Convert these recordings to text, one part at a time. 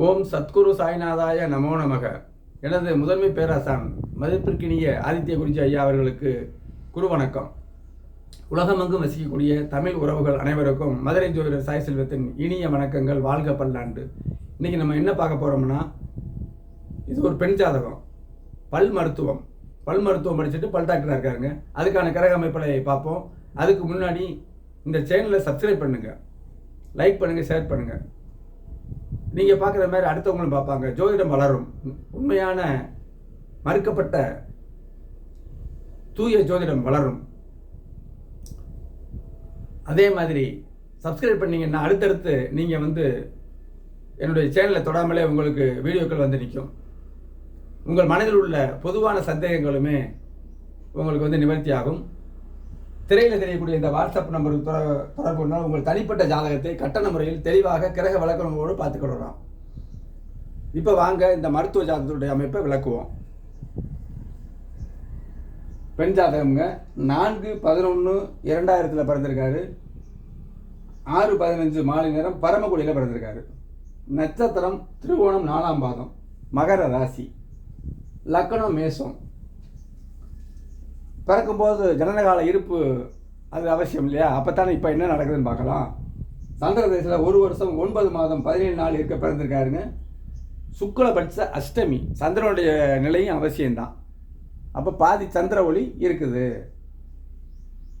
ஓம் சத்குரு சாய்நாதாய நமோ நமக. எனது முதன்மை பேராசான் மதிப்பிற்கினிய ஆதித்ய குருஜி ஐயா அவர்களுக்கு குரு வணக்கம். உலகமெங்கும் வசிக்கக்கூடிய தமிழ் உறவுகள் அனைவருக்கும் மதுரை ஜோதிடர் சாய் செல்வத்தின் இனிய வணக்கங்கள் வாழ்க பல்லாண்டு. இன்றைக்கி நம்ம என்ன பார்க்க போகிறோம்னா இது ஒரு பெண் ஜாதகம் பல் மருத்துவம். பல் மருத்துவம் படிச்சுட்டு பல் டாக்டராக இருக்காருங்க. அதுக்கான கிரக அமைப்புகளை பார்ப்போம். அதுக்கு முன்னாடி இந்த சேனலை சப்ஸ்கிரைப் பண்ணுங்கள் லைக் பண்ணுங்கள் ஷேர் பண்ணுங்கள் நீங்கள் பார்க்குற மாதிரி அடுத்தவங்களும் பார்ப்பாங்க. ஜோதிடம் வளரும். உண்மையான மறுக்கப்பட்ட தூய ஜோதிடம் வளரும். அதே மாதிரி சப்ஸ்கிரைப் பண்ணிங்கன்னா அடுத்தடுத்து நீங்கள் வந்து என்னுடைய சேனலை தொடாமலே உங்களுக்கு வீடியோக்கள் வந்து நிற்கும். உங்கள் மனதில் உள்ள பொதுவான சந்தேகங்களுமே உங்களுக்கு வந்து நிவர்த்தி ஆகும். திரையில் தெரியக்கூடிய இந்த வாட்ஸ்அப் நம்பருக்கு தொடர்பு கொண்டால் உங்கள் தனிப்பட்ட ஜாதகத்தை கட்டண முறையில் தெளிவாக கிரக விளக்கணங்களோடு பார்த்துக்கொள்ளலாம் இப்போ வாங்க இந்த மருத்துவ ஜாதகத்துடைய அமைப்பை விளக்குவோம். பெண் ஜாதகம்ங்க நான்கு பதினொன்று இரண்டாயிரத்தில் பிறந்திருக்காரு. ஆறு பதினஞ்சு மாலை நேரம் பரமக்குடியில் பிறந்திருக்காரு. நட்சத்திரம் திருவோணம் நாலாம் பாதம் மகர ராசி லக்னம் மேசம் பிறக்கும்போது ஜனனகால இருப்பு அது அவசியம் இல்லையா? அப்போ இப்போ என்ன நடக்குதுன்னு பார்க்கலாம். சந்திர தேசத்தில் ஒரு வருஷம் ஒன்பது மாதம் பதினேழு நாள் இருக்க பிறந்திருக்காருங்க. சுக்லபட்ச அஷ்டமி சந்திரனுடைய நிலையும் அவசியம்தான். அப்போ பாதி சந்திர ஒளி இருக்குது.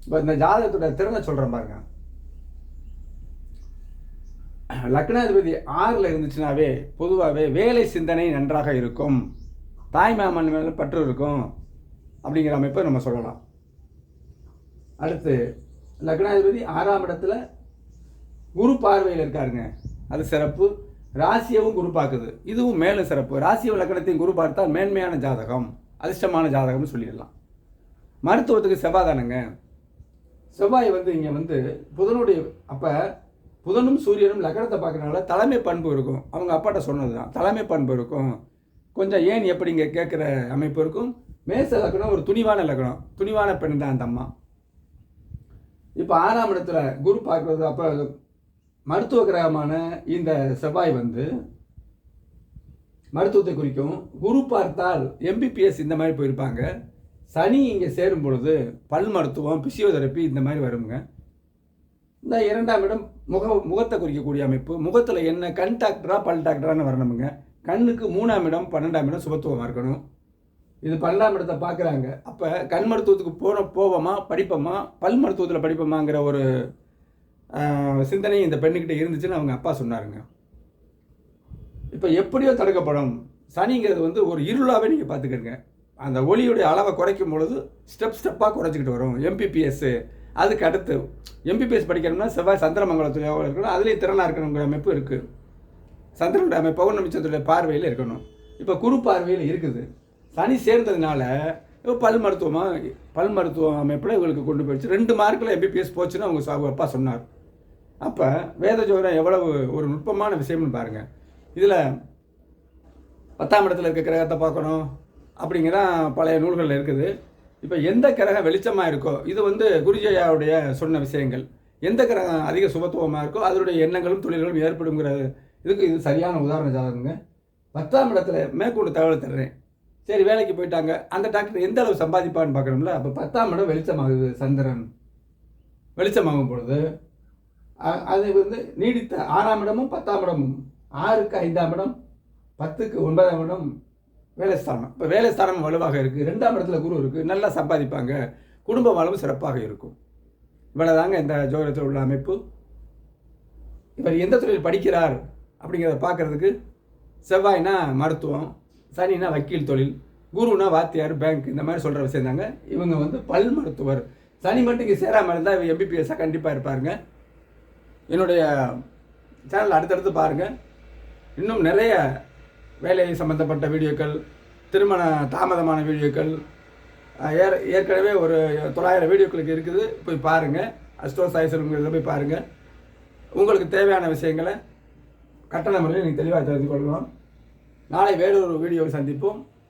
இப்போ இந்த ஜாதகத்தோட திறனை சொல்கிறேன் பாருங்க. லக்னாதிபதி ஆறில் இருந்துச்சுனாவே பொதுவாகவே வேலை சிந்தனை நன்றாக இருக்கும். தாய் மாமன் மேலே பற்று இருக்கும். அப்படிங்கிற அமைப்பை நம்ம சொல்லலாம். அடுத்து லக்னாதிபதி ஆறாம் இடத்துல குரு பார்வையில் இருக்காருங்க. அது சிறப்பு. ராசியவும் குரு பார்க்குது. இதுவும் மேலும் சிறப்பு. ராசிய லக்னத்தையும் குரு பார்த்தால் மேன்மையான ஜாதகம் அதிர்ஷ்டமான ஜாதகம்னு சொல்லிடலாம். மருத்துவத்துக்கு செவ்வாய் தானுங்க. செவ்வாய் வந்து இங்கே வந்து புதனுடைய அப்போ புதனும் சூரியனும் லக்னத்தை பார்க்குறனால தலைமை பண்பு இருக்கும். அவங்க அப்பாட்ட சொன்னது தான் தலைமை பண்பு இருக்கும். கொஞ்சம் ஏன் எப்படிங்க கேட்குற அமைப்பு இருக்கும்? மேச லக்னம் ஒரு துணிவான லக்னம் துணிவான பெண் தான் அந்த அம்மா. இப்போ ஆறாம் இடத்துல குரு பார்க்குறது அப்போ மருத்துவ கிரகமான இந்த செவ்வாய் வந்து மருத்துவத்தை குறிக்கும். குரு பார்த்தால் எம்பிபிஎஸ் இந்த மாதிரி போயிருப்பாங்க. சனி இங்கே சேரும் பொழுது பல் மருத்துவம் பிசியோதெரப்பி இந்த மாதிரி வருங்க. இந்த இரண்டாம் இடம் முக முகத்தை குறிக்கக்கூடிய அமைப்பு. முகத்தில் என்ன கண் டாக்டரா பல் டாக்டரான்னு வரணுமுங்க. கண்ணுக்கு மூணாம் இடம் பன்னெண்டாம் இடம் சுபத்துவமாக இருக்கணும். இது பன்னெண்டாம் இடத்தை பார்க்குறாங்க. அப்போ கண் மருத்துவத்துக்கு போன போவோமா படிப்போமா பல் மருத்துவத்தில் படிப்போமாங்கிற ஒரு சிந்தனை இந்த பெண்ணுக்கிட்ட இருந்துச்சுன்னு அவங்க அப்பா சொன்னாருங்க. இப்போ எப்படியோ தடுக்கப்படும். சனிங்கிறது வந்து ஒரு இருளாகவே நீங்கள் பார்த்துக்கிறங்க அந்த ஒளியுடைய அளவை குறைக்கும் பொழுது ஸ்டெப் ஸ்டெப்பாக குறைச்சிக்கிட்டு வரும். எம்பிபிஎஸ்ஸு அதுக்கு அடுத்து எம்பிபிஎஸ் படிக்கணும்னா செவ்வாய் சந்திரமங்கலத்தில் இருக்கணும் அதுலேயும் திறனாக இருக்கணுங்கிற அமைப்பு இருக்குது சந்திரனுடைய அமைப்பு பௌர்ணமி பார்வையில் இருக்கணும். இப்போ குரு பார்வையில் இருக்குது. சனி சேர்ந்ததுனால பல் மருத்துவமாக பல் மருத்துவ அமைப்பில் இவங்களுக்கு கொண்டு போயிடுச்சு. ரெண்டு மார்க்கில் எம்பிபிஎஸ் போச்சுன்னு அவங்க அப்பா சொன்னார். அப்போ வேத ஜோதிடம் எவ்வளவு ஒரு நுட்பமான விஷயம்னு பாருங்கள் இதில் பத்தாம் இடத்துல இருக்க கிரகத்தை பார்க்கணும் அப்படிங்கிற பழைய நூல்களில் இருக்குது. இப்போ எந்த கிரகம் வெளிச்சமாக இருக்கோ இது வந்து குருஜயாவுடைய சொன்ன விஷயங்கள். எந்த கிரகம் அதிக சுபத்துவமாக இருக்கோ அதனுடைய எண்ணங்களும் தொழில்களும் ஏற்படுங்கிற இதுக்கு இது சரியான உதாரண ஜாதகங்க. பத்தாம் இடத்துல மேற்கொண்டு தகவல் தர்றேன். சரி வேலைக்கு போயிட்டாங்க. அந்த டாக்டர் எந்த அளவு சம்பாதிப்பான்னு பார்க்கணும்ல? அப்போ பத்தாம் இடம் வெளிச்சமாகுது சந்திரன். வெளிச்சமாகும் பொழுது அது வந்து நீடித்த ஆறாம் இடமும் பத்தாம் இடமும் ஆறுக்கு ஐந்தாம் இடம் பத்துக்கு ஒன்பதாம் இடம் வேலைஸ்தானம். இப்போ வேலைஸ்தானம் வலுவாக இருக்குது ரெண்டாம் இடத்துல குரு இருக்குது நல்லா சம்பாதிப்பாங்க. குடும்ப வாழ்வும் சிறப்பாக இருக்கும். இவ்வளோதாங்க இந்த ஜோதிடத்தில் உள்ள அமைப்பு. இவர் எந்த துறையில் படிக்கிறார் அப்படிங்கிறத பார்க்குறதுக்கு செவ்வாய்னா மருத்துவம் சனினா வக்கீல் தொழில் குருனா வாத்தியார் பேங்க் இந்த மாதிரி சொல்கிற விஷயம் தாங்க. இவங்க வந்து பல் மருத்துவர். சனி மட்டும் இங்கே சேராமல் இருந்தால் இவங்க எம்பிபிஎஸ்ஸாக கண்டிப்பாக இருப்பாருங்க. என்னுடைய சேனல் அடுத்தடுத்து பாருங்கள் இன்னும் நிறைய வேலை சம்மந்தப்பட்ட வீடியோக்கள் திருமண தாமதமான வீடியோக்கள் அஹ், ஏற ஏற்கனவே ஒரு தொள்ளாயிரம் வீடியோக்களுக்கு இருக்குது. போய் பாருங்கள் அஸ்டோ சாய்சலுங்கிறத போய் பாருங்கள் உங்களுக்கு தேவையான விஷயங்களை கட்டண முறையில் நீங்கள் தெளிவாக தெரிந்து கொள்ளலாம். நாளை வேறொரு வீடியோவில் சந்திப்போம்.